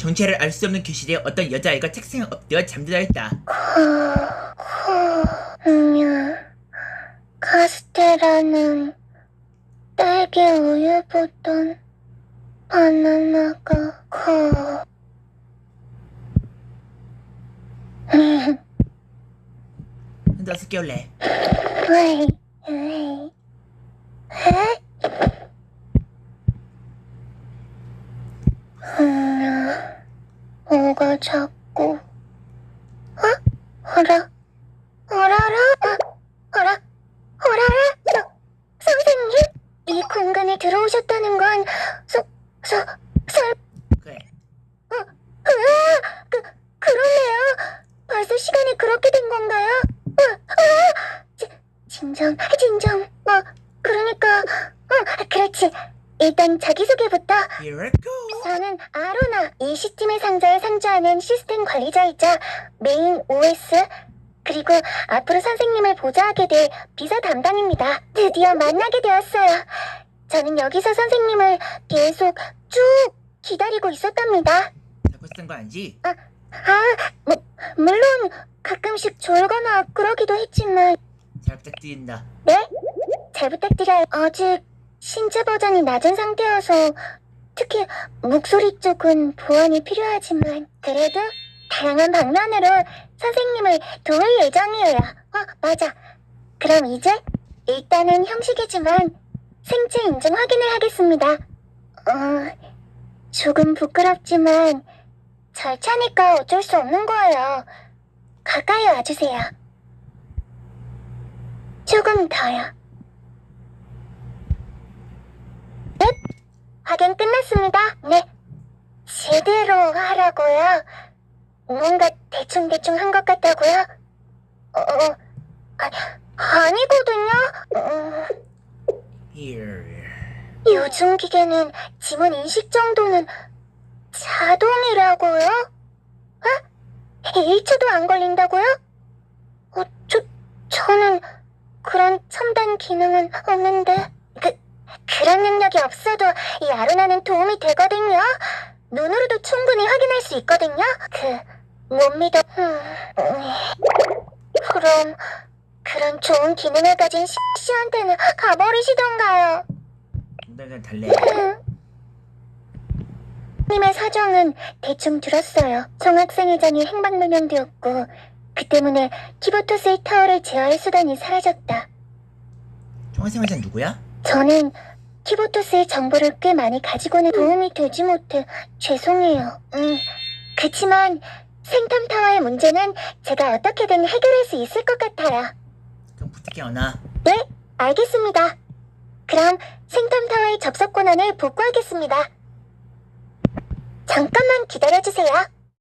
정체를 알 수 없는 교실에 어떤 여자아이가 책상에 엎드려 잠들어 있다. 카스테라는 딸기 우유보단 바나나가 커. 흔들어서 깨울래. 왜, 왜, 에? 뭐가 자꾸, 어? 어라, 어라라, 어, 어라, 어라라, 서, 선생님? 이 공간에 들어오셨다는 건, 서, 서, 설, 그래. 으아! 그, 그러네요. 벌써 시간이 그렇게 된 건가요? 으아! 지, 진정, 진정. 어, 그러니까, 어, 그렇지. 일단 자기소개부터. Here I go. 저는 아로나, 이 시스템의 상자에 상주하는 시스템 관리자이자 메인 OS, 그리고 앞으로 선생님을 보좌하게 될 비서 담당입니다. 드디어 만나게 되었어요. 저는 여기서 선생님을 계속 쭉 기다리고 있었답니다. 자꾸 쓴거 아니지? 아, 뭐, 물론 가끔씩 졸거나 그러기도 했지만, 잘 부탁드린다. 네? 잘 부탁드려요. 아직 신체 버전이 낮은 상태여서 특히 목소리 쪽은 보완이 필요하지만 그래도 다양한 방면으로 선생님을 도울 예정이에요. 어, 맞아. 그럼 이제 일단은 형식이지만 생체 인증 확인을 하겠습니다. 어, 조금 부끄럽지만 절차니까 어쩔 수 없는 거예요. 가까이 와주세요. 조금 더요. 네, 확인 끝났습니다. 네, 제대로 하라고요. 뭔가 대충대충 한 것 같다고요? 어, 어, 아, 아니거든요. 음. 요즘 기계는 지문 인식 정도는 자동이라고요? 어? 1초도 안 걸린다고요? 어, 저, 저는 그런 첨단 기능은 없는데. 그, 그런 능력이 없어도 이 아로나는 도움이 되거든요. 눈으로도 충분히 확인할 수 있거든요. 그, 못 믿어. 음, 음. 그럼, 그런 좋은 기능을 가진 씨한테는 가버리시던가요. 엉덩이가 달래. 님의 사정은 대충 들었어요. 송학생 회장이 행방불명되었고 그 때문에 키보토스의 타워를 제어할 수단이 사라졌다. 총학생 회장 누구야? 저는 키보토스의 정보를 꽤 많이 가지고는 도움이 되지 못해 죄송해요. 음, 그치만 생탐 타워의 문제는 제가 어떻게든 해결할 수 있을 것 같아요. 그럼 부탁해 언아. 네, 알겠습니다. 그럼 생탐 타워의 접속 권한을 복구하겠습니다. 잠깐만 기다려주세요.